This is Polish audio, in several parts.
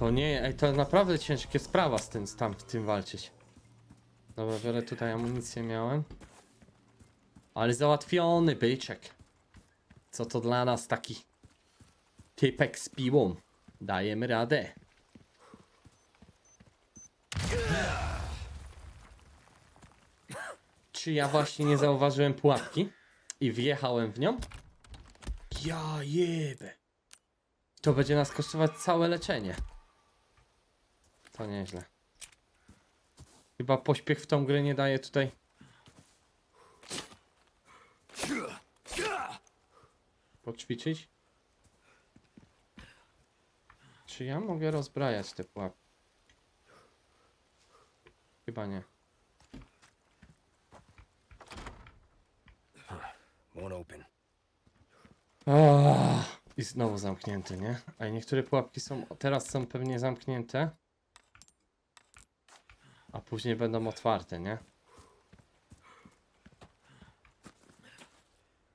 To nie, to naprawdę ciężkie sprawa z tym, z tam, z tym walczyć. Dobra, biorę tutaj amunicję miałem. Ale załatwiony byczek. Co to dla nas taki typek z piłą? Dajemy radę. Czy ja właśnie nie zauważyłem pułapki i wjechałem w nią? Ja jebę. To będzie nas kosztować całe leczenie. To nieźle. Chyba pośpiech w tą grę nie daje tutaj. Poćwiczyć? Czy ja mogę rozbrajać te pułapki? Chyba nie. Won't open. I znowu zamknięty, nie? A niektóre pułapki są, teraz są pewnie zamknięte. A później będą otwarte, nie?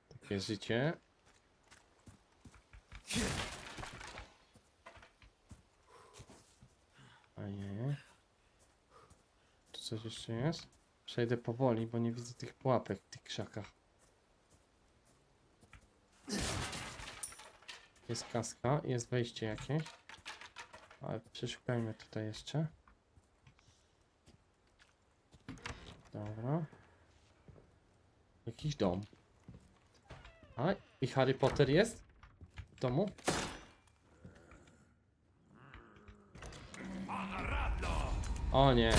Takie życie. Ojej. Tu coś jeszcze jest? Przejdę powoli, bo nie widzę tych pułapek w tych krzakach. Jest kaska, jest wejście jakieś. Ale przeszukajmy tutaj jeszcze. Dobra. Jakiś dom. A, i Harry Potter jest? W domu? O nie.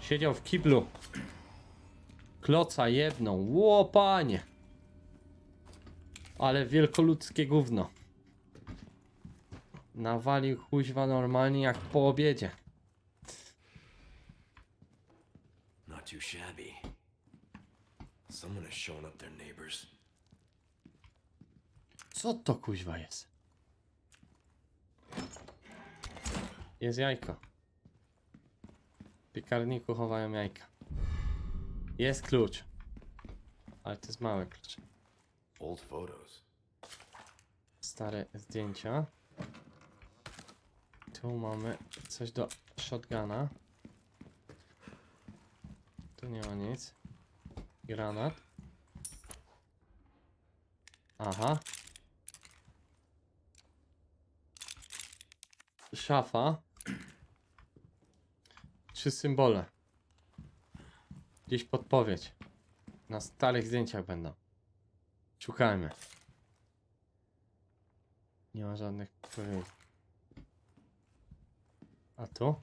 Siedział w kiblu. Kloca jedną. Łopanie. Ale wielkoludzkie gówno. Nawalił kuźwa normalnie jak po obiedzie. Not too shabby. Someone up their neighbors. Co to kuźwa jest? Jest jajko. W piekarniku chowają jajka. Jest klucz. Ale to jest mały klucz. Old photos. Stare zdjęcia. Tu mamy coś do shotguna. Tu nie ma nic. Granat. Aha. Szafa. Trzy symbole. Gdzieś podpowiedź. Na starych zdjęciach będą. Szukajmy. Nie ma żadnych podpowiedzi. A tu?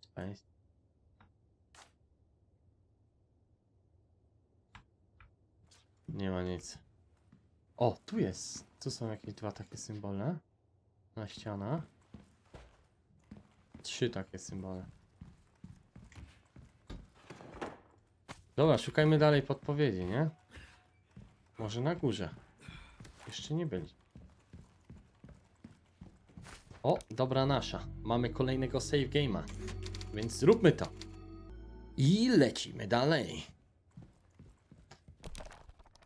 Space. Nie ma nic. O, tu jest. Tu są jakieś dwa takie symbole. Na ścianach. Trzy takie symbole. Dobra, szukajmy dalej podpowiedzi, nie? Może na górze. Jeszcze nie byli. O, dobra nasza. Mamy kolejnego save game'a. Więc zróbmy to. I lecimy dalej.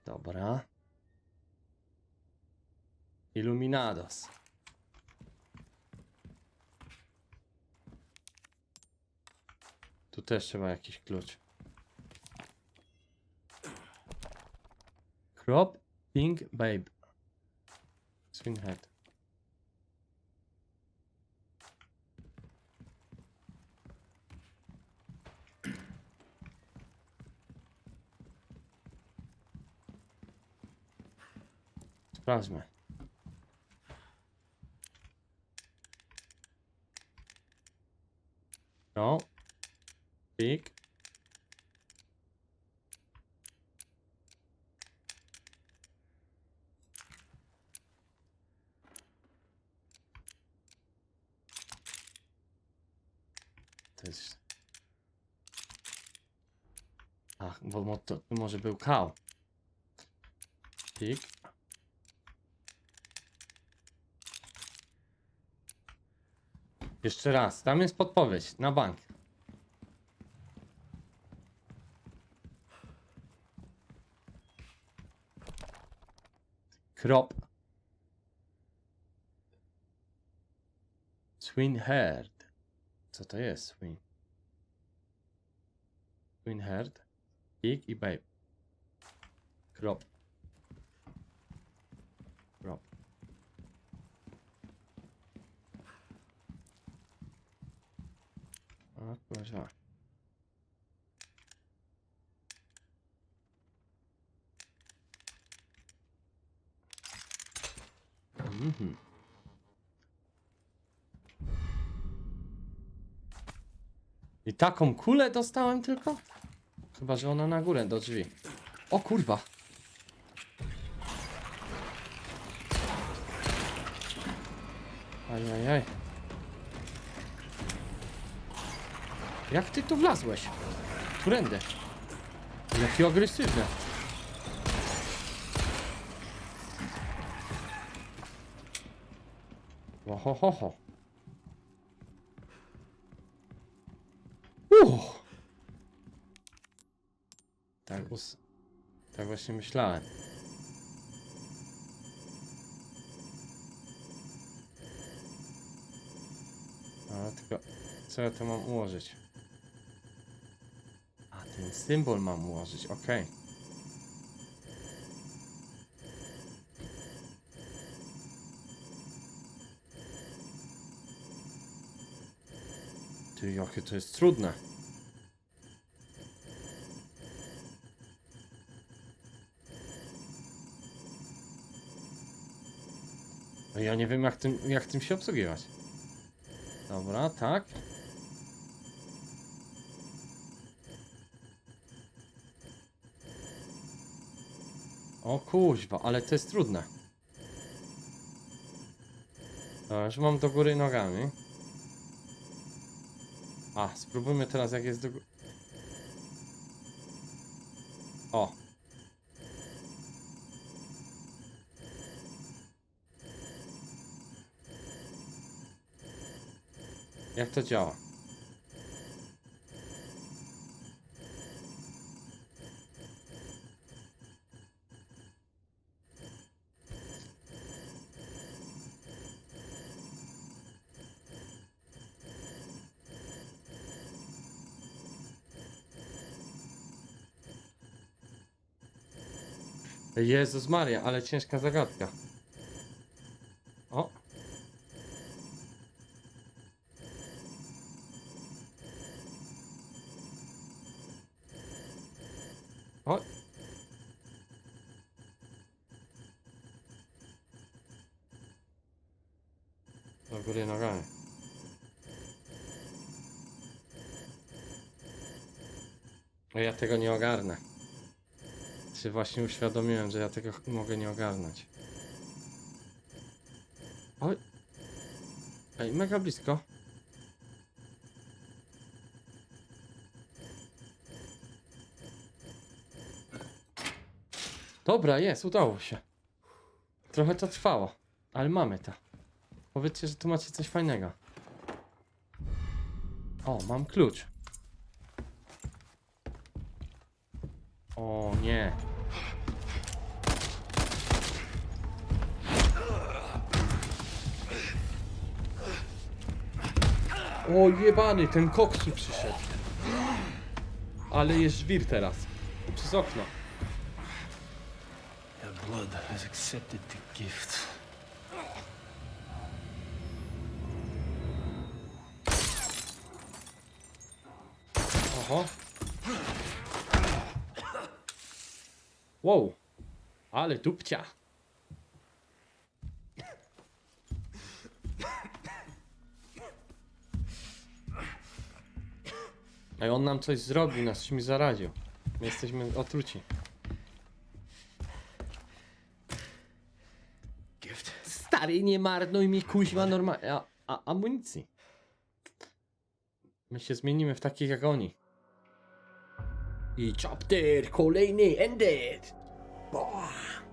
Dobra. Illuminados. Tu też trzeba jakiś klucz. Crop Pink Babe. Swinhead. Sprawdźmy. No. Pik. To jest... Ach, bo to może był kał. Pik. Jeszcze raz, tam jest podpowiedź, na bank. Krop. Swin herd. Co to jest swin? Swin herd. Pig i babe. Krop. Kurwa. Mhm. I taką kulę dostałem tylko? Chyba, że ona na górę do drzwi. O kurwa. Ajajaj. Jak ty tu wlazłeś? Którędy? Jaki agresywny. Ohohoho. Uff. Tak, us... tak właśnie myślałem. Ale tylko, co ja tu mam ułożyć? Ten symbol mam ułożyć, okej. Ty, jakie to jest trudne. No ja nie wiem jak tym, jak tym się obsługiwać. Dobra, tak. O kuźwa, ale to jest trudne. Dobra, już mam do góry nogami. A, spróbujmy teraz jak jest do góry. O. Jak to działa? Jezus Maria, ale ciężka zagadka. O. O. Do góry nogami. Ja tego nie ogarnę. Właśnie uświadomiłem, że ja tego mogę nie ogarnąć. Oj. Ej, mega blisko. Dobra, jest, udało się. Trochę to trwało, ale mamy to. Powiedzcie, że tu macie coś fajnego. O, mam klucz. O nie. O jebany, ten koksu przyszedł. Ale jest żwir teraz. Przez okno. Their blood has accepted the gift. Oho. Wow. Ale dupcia. Ej, on nam coś zrobił, nas czymś zaraził. My jesteśmy otruci. Gift? Stary, nie marnuj mi kuźma normalnie. A, a, amunicji. My się zmienimy w takich jak oni. I chapter kolejny ended. Boah.